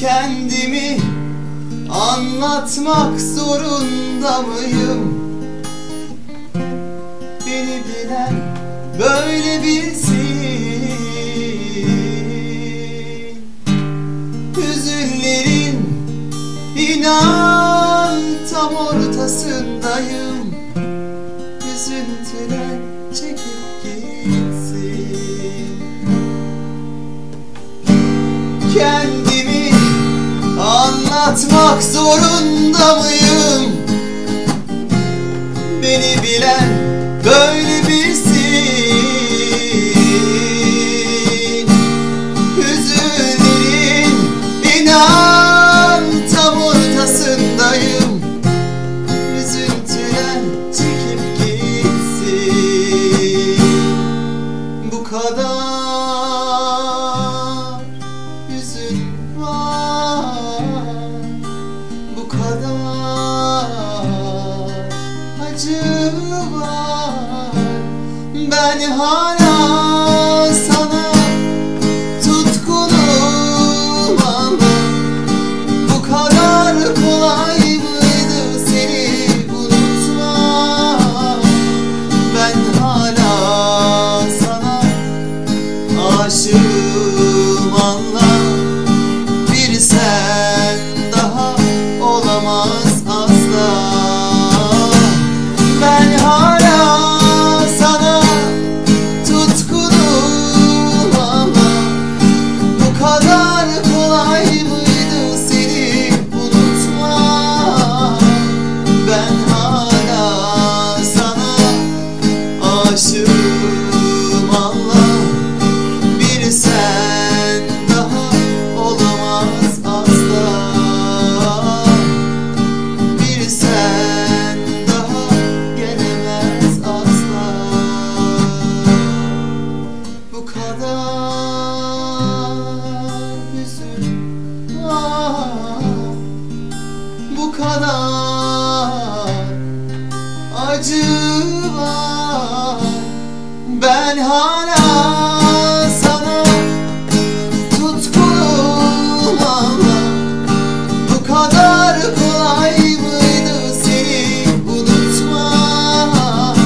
Kendimi anlatmak zorunda mıyım? Beni bilen böyle bilsin Hüzünlerin inan tam ortasındayım Üzüntüler anlatmak zorunda mıyım? Beni bilen böyle bilsin. Hüzünlerin inan tam ortasındayım. Üzüntüler çekip gitsin. Bu kadar Ben hala sana tutkunum ama Bu kadar kolay mıydı seni unutmak Ben hala sana aşığım Bu kadar acı var. Ben hala sana tutkunum ama Bu kadar kolay mıydı seni unutmak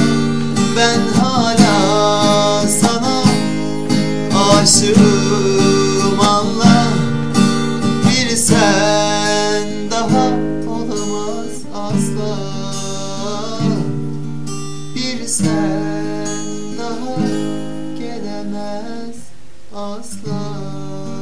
Ben hala sana aşığım anla sen daha gelemez asla